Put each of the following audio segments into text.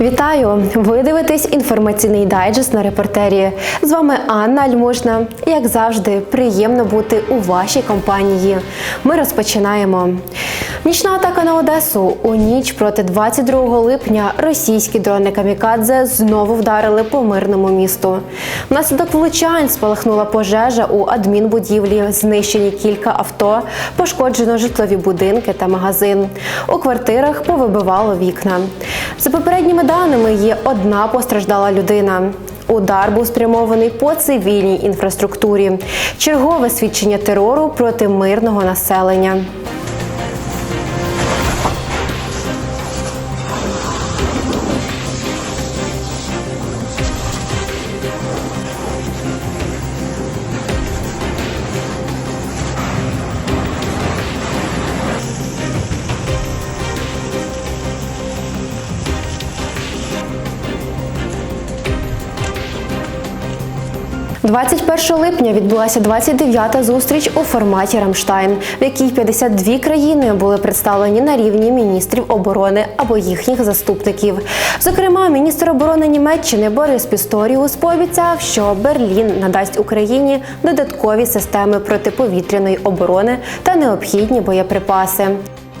Вітаю! Ви дивитесь інформаційний дайджест на репортері. З вами Анна Альмушна. Як завжди, приємно бути у вашій компанії. Ми розпочинаємо. Нічна атака на Одесу. У ніч проти 22 липня російські дрони камікадзе знову вдарили по мирному місту. Внаслідок влучань спалахнула пожежа у адмінбудівлі, знищені кілька авто, пошкоджено житлові будинки та магазин. У квартирах повибивало вікна. За попередніми даними є одна постраждала людина. Удар був спрямований по цивільній інфраструктурі. Чергове свідчення терору проти мирного населення. – 21 липня відбулася 29-та зустріч у форматі Рамштайн, в якій 52 країни були представлені на рівні міністрів оборони або їхніх заступників. Зокрема, міністр оборони Німеччини Борис Пісторіус пообіцяв, що Берлін надасть Україні додаткові системи протиповітряної оборони та необхідні боєприпаси.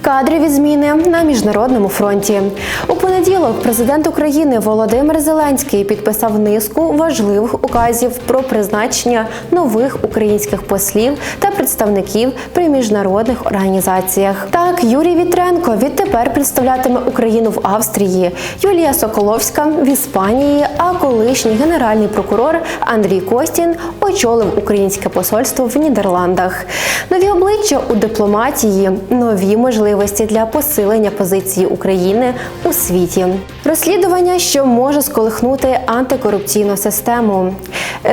Кадрові зміни на міжнародному фронті у понеділок. Президент України Володимир Зеленський підписав низку важливих указів про призначення нових українських послів та представників при міжнародних організаціях. Так, Юрій Вітренко відтепер представлятиме Україну в Австрії, Юлія Соколовська в Іспанії. А колишній генеральний прокурор Андрій Костін очолив українське посольство в Нідерландах. Нові обличчя у дипломатії, нові можливості для посилення позиції України у світі. Розслідування, що може сколихнути антикорупційну систему.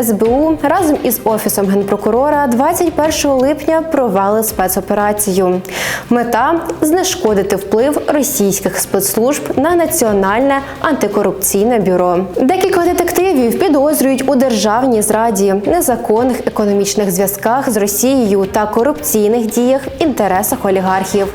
СБУ разом із офісом генпрокурора 21 липня провели спецоперацію. Мета знешкодити вплив російських спецслужб на національне антикорупційне бюро. Декілька детективів підозрюють у державній зраді, незаконних економічних зв'язках з Росією та корупційних діях в інтересах олігархів.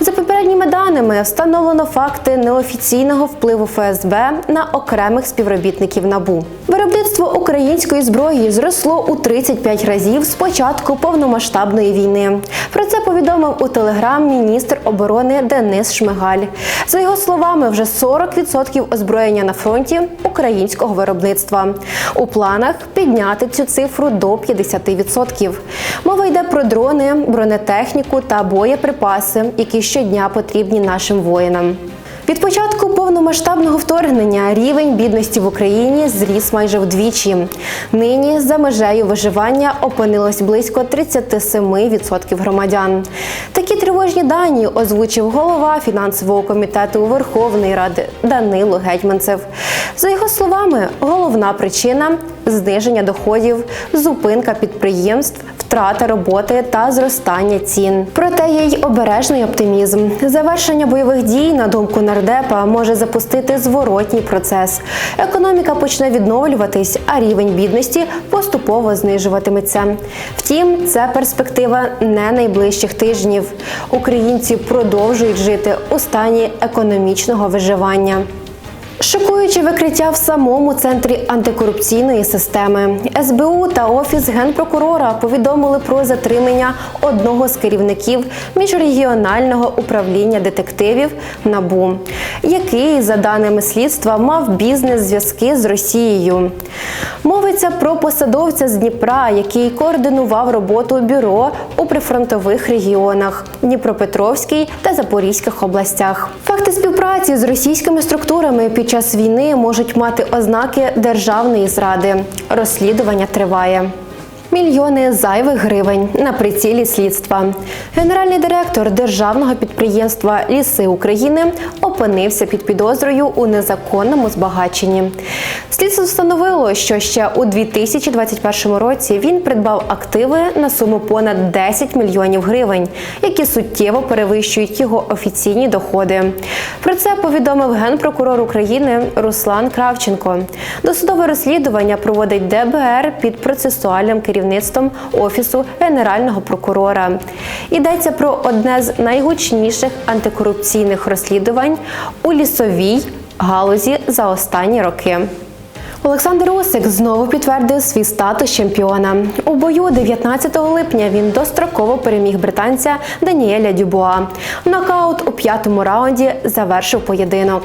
За попередніми даними встановлено факти неофіційного впливу ФСБ на окремих співробітників НАБУ. Виробництво української зброї зросло у 35 разів з початку повномасштабної війни. Про це повідомив у телеграм міністр оборони Денис Шмигаль. За його словами, вже 40% озброєння на фронті українського виробництва. У планах підняти цю цифру до 50%. Мова йде про дрони, бронетехніку та боєприпаси, які щодня потрібні нашим воїнам. Від початку повномасштабного вторгнення рівень бідності в Україні зріс майже вдвічі. Нині за межею виживання опинилось близько 37% громадян. Такі тривожні дані озвучив голова фінансового комітету Верховної Ради Данило Гетьманцев. За його словами, головна причина зниження доходів, зупинка підприємств, втрата роботи та зростання цін. Проте є й обережний оптимізм. Завершення бойових дій, на думку нардепа, може запустити зворотній процес. Економіка почне відновлюватись, а рівень бідності поступово знижуватиметься. Втім, це перспектива не найближчих тижнів. Українці продовжують жити у стані економічного виживання. Шокуюче викриття в самому центрі антикорупційної системи СБУ та офіс генпрокурора повідомили про затримання одного з керівників міжрегіонального управління детективів НАБУ, який, за даними слідства, мав бізнес-зв'язки з Росією. Мовиться про посадовця з Дніпра, який координував роботу бюро у прифронтових регіонах Дніпропетровській та Запорізьких областях. Факти співпраці з російськими структурами під час війни можуть мати ознаки державної зради. Розслідування триває. Мільйони зайвих гривень на прицілі слідства. Генеральний директор державного підприємства Ліси України опинився під підозрою у незаконному збагаченні. Слідство встановило, що ще у 2021 році він придбав активи на суму понад 10 мільйонів гривень, які суттєво перевищують його офіційні доходи. Про це повідомив генпрокурор України Руслан Кравченко. Досудове розслідування проводить ДБР під процесуальним керівництвом офісу генерального прокурора. Йдеться про одне з найгучніших антикорупційних розслідувань у лісовій галузі за останні роки. Олександр Усик знову підтвердив свій статус чемпіона. У бою 19 липня він достроково переміг британця Даніеля Дюбуа. Нокаут у п'ятому раунді завершив поєдинок.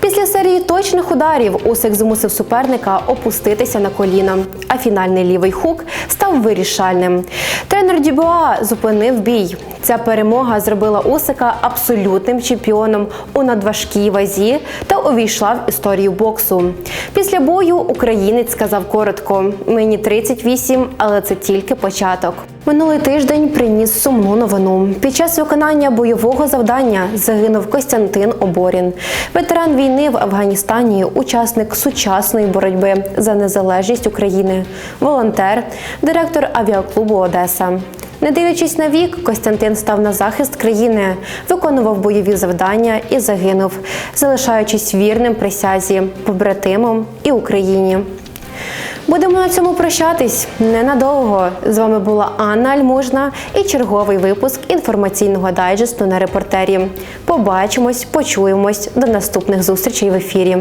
Після серії точних ударів Усик змусив суперника опуститися на коліно, а фінальний лівий хук став вирішальним. Тренер Дюбуа зупинив бій. Ця перемога зробила Усика абсолютним чемпіоном у надважкій вазі та увійшла в історію боксу. Після бою українець сказав коротко: мені 38, але це тільки початок. Минулий тиждень приніс сумну новину. Під час виконання бойового завдання загинув Костянтин Оборін, ветеран війни в Афганістані, учасник сучасної боротьби за незалежність України, волонтер, директор авіаклубу Одеса. Не дивлячись на вік, Костянтин став на захист країни, виконував бойові завдання і загинув, залишаючись вірним присязі, побратимам і Україні. Будемо на цьому прощатись ненадовго. З вами була Анна Альмужна і черговий випуск інформаційного дайджесту на репортері. Побачимось, почуємось до наступних зустрічей в ефірі.